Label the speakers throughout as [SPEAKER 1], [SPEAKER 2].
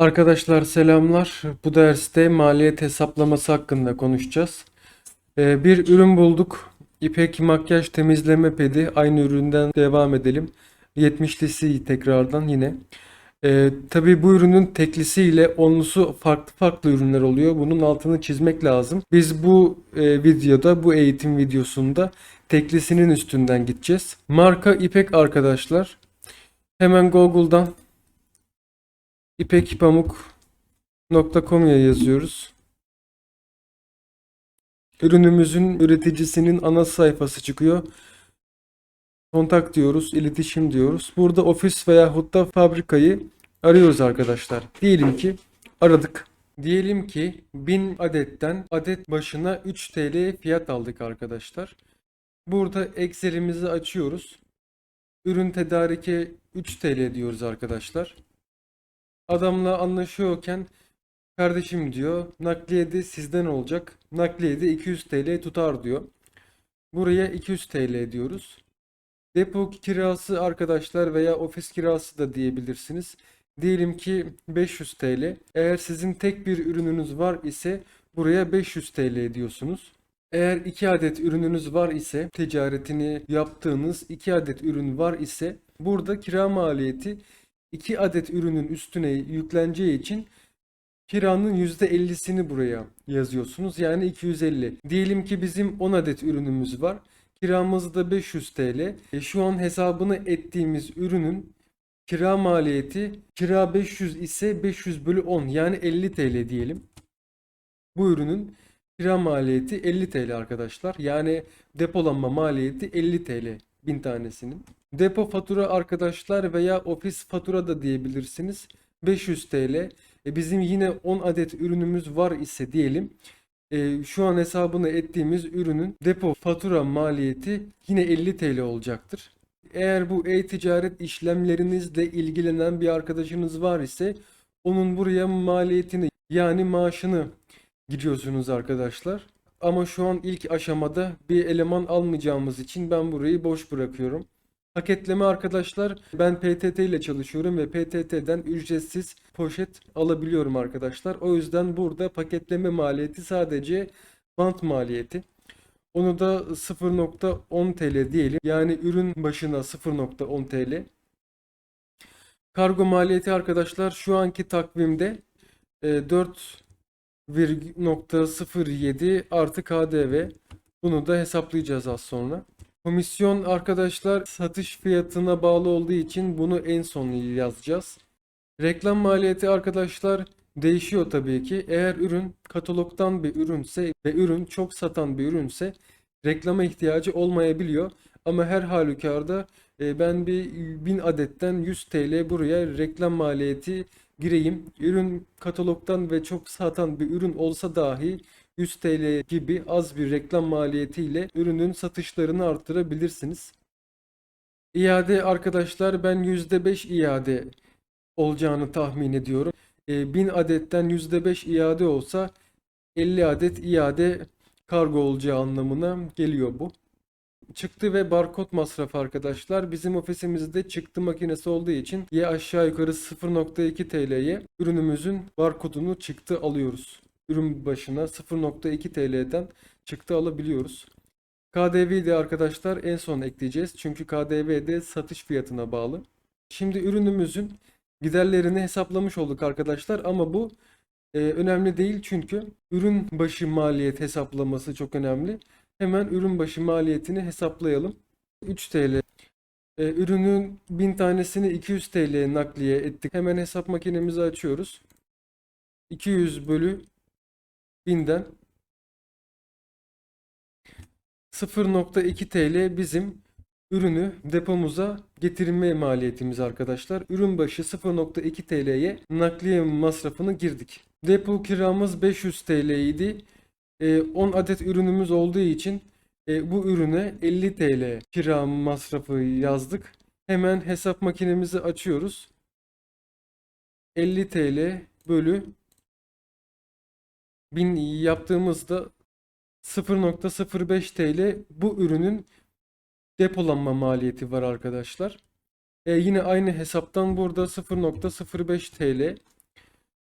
[SPEAKER 1] Arkadaşlar selamlar. Bu derste maliyet hesaplaması hakkında konuşacağız. Ee, bir ürün bulduk. İpek makyaj temizleme pedi. Aynı üründen devam edelim. 70'lisi tekrardan yine. Ee, tabii bu ürünün teklisi ile onlusu farklı farklı ürünler oluyor. Bunun altını çizmek lazım. Biz bu e, videoda, bu eğitim videosunda teklisinin üstünden gideceğiz. Marka İpek arkadaşlar. Hemen Google'dan ipekpamuk.com'ya yazıyoruz. Ürünümüzün üreticisinin ana sayfası çıkıyor. Kontak diyoruz, iletişim diyoruz. Burada ofis veyahut da fabrikayı arıyoruz arkadaşlar. Diyelim ki aradık. Diyelim ki 1000 adetten adet başına 3 TL fiyat aldık arkadaşlar. Burada Excel'imizi açıyoruz. Ürün tedarike 3 TL diyoruz arkadaşlar. Adamla anlaşıyorken kardeşim diyor nakliye de sizden olacak. Nakliye de 200 TL tutar diyor. Buraya 200 TL diyoruz. Depo kirası arkadaşlar veya ofis kirası da diyebilirsiniz. Diyelim ki 500 TL. Eğer sizin tek bir ürününüz var ise buraya 500 TL diyorsunuz. Eğer 2 adet ürününüz var ise ticaretini yaptığınız 2 adet ürün var ise burada kira maliyeti 2 adet ürünün üstüne yükleneceği için kiranın %50'sini buraya yazıyorsunuz. Yani 250. Diyelim ki bizim 10 adet ürünümüz var. Kiramız da 500 TL. E şu an hesabını ettiğimiz ürünün kira maliyeti kira 500 ise 500 bölü 10 yani 50 TL diyelim. Bu ürünün kira maliyeti 50 TL arkadaşlar. Yani depolanma maliyeti 50 TL 1000 tanesinin. Depo fatura arkadaşlar veya ofis fatura da diyebilirsiniz. 500 TL. E bizim yine 10 adet ürünümüz var ise diyelim. e, şu an hesabını ettiğimiz ürünün depo fatura maliyeti yine 50 TL olacaktır. Eğer bu e-ticaret işlemlerinizle ilgilenen bir arkadaşınız var ise onun buraya maliyetini yani maaşını giriyorsunuz arkadaşlar. Ama şu an ilk aşamada bir eleman almayacağımız için ben burayı boş bırakıyorum. Paketleme arkadaşlar ben PTT ile çalışıyorum ve PTT'den ücretsiz poşet alabiliyorum arkadaşlar. O yüzden burada paketleme maliyeti sadece bant maliyeti. Onu da 0.10 TL diyelim. Yani ürün başına 0.10 TL. Kargo maliyeti arkadaşlar şu anki takvimde e, 4 0.07 artı KDV. Bunu da hesaplayacağız az sonra. Komisyon arkadaşlar satış fiyatına bağlı olduğu için bunu en son yazacağız. Reklam maliyeti arkadaşlar değişiyor tabii ki. Eğer ürün katalogdan bir ürünse ve ürün çok satan bir ürünse reklama ihtiyacı olmayabiliyor. Ama her halükarda e, ben bir 1000 adetten 100 TL buraya reklam maliyeti gireyim. Ürün katalogdan ve çok satan bir ürün olsa dahi 100 TL gibi az bir reklam maliyetiyle ürünün satışlarını arttırabilirsiniz. İade arkadaşlar ben %5 iade olacağını tahmin ediyorum. E, 1000 adetten %5 iade olsa 50 adet iade kargo olacağı anlamına geliyor bu. Çıktı ve barkod masrafı arkadaşlar. Bizim ofisimizde çıktı makinesi olduğu için ya aşağı yukarı 0.2 TL'ye ürünümüzün barkodunu çıktı alıyoruz. Ürün başına 0.2 TL'den çıktı alabiliyoruz. KDV'yi de arkadaşlar en son ekleyeceğiz. Çünkü KDV de satış fiyatına bağlı. Şimdi ürünümüzün giderlerini hesaplamış olduk arkadaşlar ama bu e, önemli değil çünkü ürün başı maliyet hesaplaması çok önemli. Hemen ürün başı maliyetini hesaplayalım. 3 TL. E, ürünün 1000 tanesini 200 TL nakliye ettik. Hemen hesap makinemizi açıyoruz. 200 bölü 1000'den 0.2 TL bizim ürünü depomuza getirme maliyetimiz arkadaşlar. Ürün başı 0.2 TL'ye nakliye masrafını girdik. Depo kiramız 500 TL idi. E, 10 adet ürünümüz olduğu için e, bu ürüne 50 TL kira masrafı yazdık. Hemen hesap makinemizi açıyoruz. 50 TL bölü 1000 yaptığımızda 0.05 TL bu ürünün depolanma maliyeti var arkadaşlar. E, yine aynı hesaptan burada 0.05 TL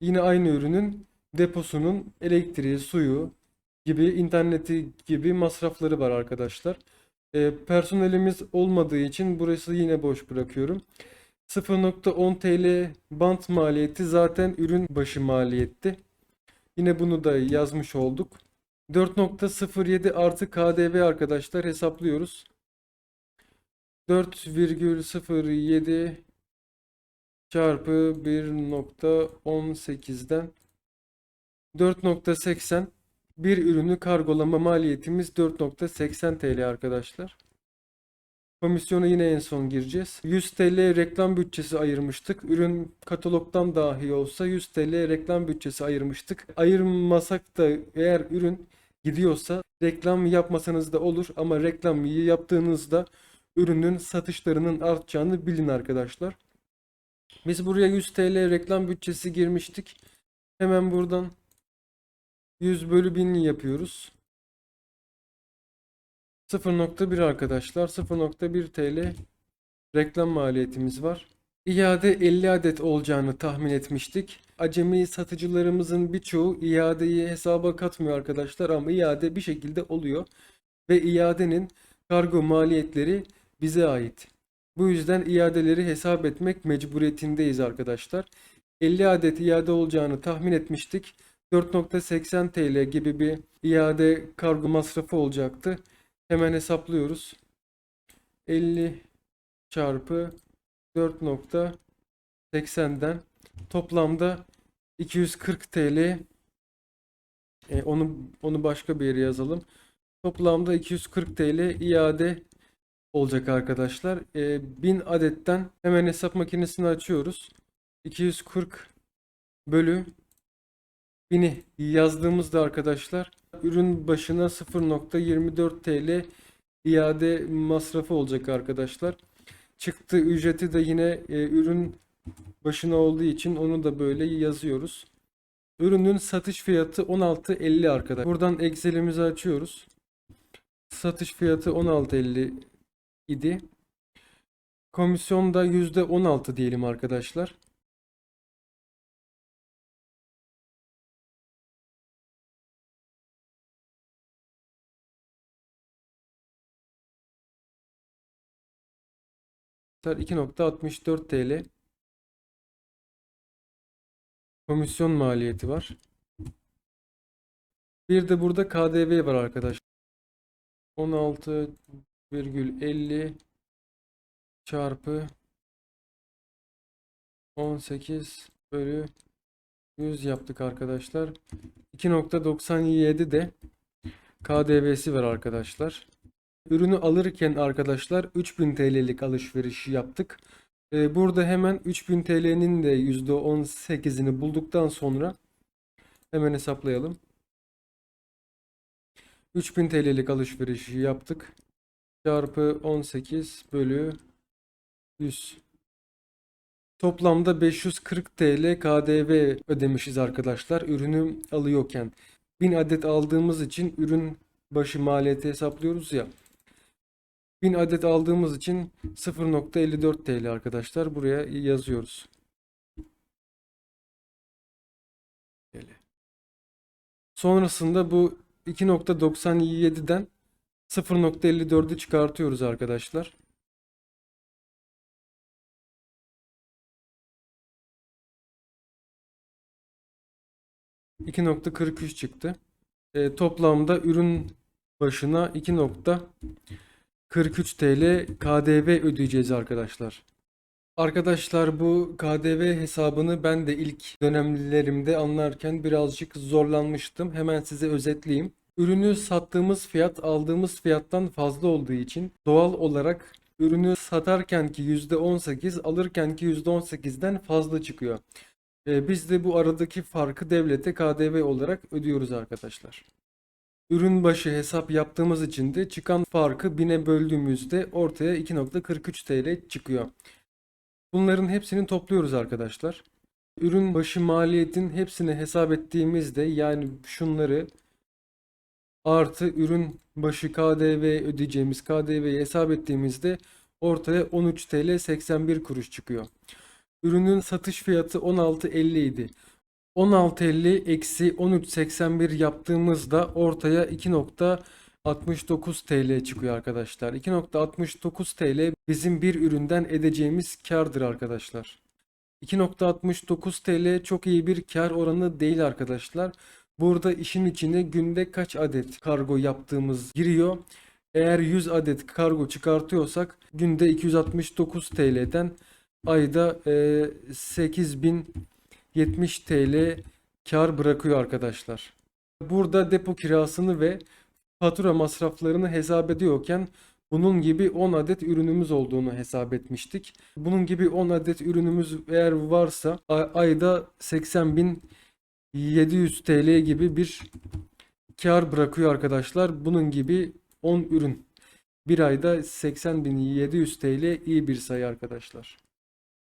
[SPEAKER 1] Yine aynı ürünün deposunun elektriği, suyu gibi, interneti gibi masrafları var arkadaşlar. E, personelimiz olmadığı için burası yine boş bırakıyorum. 0.10 TL bant maliyeti zaten ürün başı maliyetti. Yine bunu da yazmış olduk. 4.07 artı KDV arkadaşlar hesaplıyoruz. 4,07 çarpı 1.18'den 4.80 bir ürünü kargolama maliyetimiz 4.80 TL arkadaşlar. Komisyonu yine en son gireceğiz. 100 TL reklam bütçesi ayırmıştık. Ürün katalogdan dahi olsa 100 TL reklam bütçesi ayırmıştık. Ayırmasak da eğer ürün gidiyorsa reklam yapmasanız da olur ama reklam yaptığınızda ürünün satışlarının artacağını bilin arkadaşlar. Biz buraya 100 TL reklam bütçesi girmiştik. Hemen buradan 100 bölü 1000 yapıyoruz. 0.1 arkadaşlar. 0.1 TL reklam maliyetimiz var. İade 50 adet olacağını tahmin etmiştik. Acemi satıcılarımızın birçoğu iadeyi hesaba katmıyor arkadaşlar ama iade bir şekilde oluyor. Ve iadenin kargo maliyetleri bize ait. Bu yüzden iadeleri hesap etmek mecburiyetindeyiz arkadaşlar. 50 adet iade olacağını tahmin etmiştik. 4.80 TL gibi bir iade kargo masrafı olacaktı. Hemen hesaplıyoruz. 50 çarpı 4.80'den toplamda 240 TL e, onu onu başka bir yere yazalım. Toplamda 240 TL iade olacak arkadaşlar. E, 1000 adetten hemen hesap makinesini açıyoruz. 240 bölü 1000'i yazdığımızda arkadaşlar ürün başına 0.24 TL iade masrafı olacak arkadaşlar. Çıktı ücreti de yine e, ürün başına olduğu için onu da böyle yazıyoruz. Ürünün satış fiyatı 16.50 arkadaşlar. Buradan Excel'imizi açıyoruz. Satış fiyatı 16.50 idi. Komisyon da %16 diyelim arkadaşlar. 2.64 TL komisyon maliyeti var. Bir de burada KDV var arkadaşlar. 16,50 çarpı 18 bölü 100 yaptık arkadaşlar. 2.97 de KDV'si var arkadaşlar. Ürünü alırken arkadaşlar 3000 TL'lik alışveriş yaptık. Ee, burada hemen 3000 TL'nin de %18'ini bulduktan sonra hemen hesaplayalım. 3000 TL'lik alışverişi yaptık. Çarpı 18 bölü 100. Toplamda 540 TL KDV ödemişiz arkadaşlar. Ürünü alıyorken. 1000 adet aldığımız için ürün başı maliyeti hesaplıyoruz ya. 1000 adet aldığımız için 0.54 TL arkadaşlar. Buraya yazıyoruz. Sonrasında bu 2.97'den 0.54'ü çıkartıyoruz arkadaşlar. %2.43 çıktı. E, toplamda ürün başına 2.43 TL KDV ödeyeceğiz arkadaşlar. Arkadaşlar bu KDV hesabını ben de ilk dönemlerimde anlarken birazcık zorlanmıştım. Hemen size özetleyeyim. Ürünü sattığımız fiyat aldığımız fiyattan fazla olduğu için doğal olarak ürünü satarkenki %18 alırkenki %18'den fazla çıkıyor. Ee, biz de bu aradaki farkı devlete KDV olarak ödüyoruz arkadaşlar. Ürün başı hesap yaptığımız için de çıkan farkı 1000'e böldüğümüzde ortaya 2.43 TL çıkıyor. Bunların hepsini topluyoruz arkadaşlar. Ürün başı maliyetin hepsini hesap ettiğimizde yani şunları artı ürün başı KDV ödeyeceğimiz KDV'yi hesap ettiğimizde ortaya 13 TL 81 kuruş çıkıyor. Ürünün satış fiyatı 16.50 idi. 16.50 eksi 13.81 yaptığımızda ortaya 2.69 TL çıkıyor arkadaşlar. 2.69 TL bizim bir üründen edeceğimiz kardır arkadaşlar. 2.69 TL çok iyi bir kar oranı değil arkadaşlar. Burada işin içine günde kaç adet kargo yaptığımız giriyor. Eğer 100 adet kargo çıkartıyorsak günde 269 TL'den ayda e, 8070 TL kar bırakıyor arkadaşlar. Burada depo kirasını ve fatura masraflarını hesap ediyorken bunun gibi 10 adet ürünümüz olduğunu hesap etmiştik. Bunun gibi 10 adet ürünümüz eğer varsa ayda 80.700 TL gibi bir kar bırakıyor arkadaşlar. Bunun gibi 10 ürün. Bir ayda 80.700 TL iyi bir sayı arkadaşlar.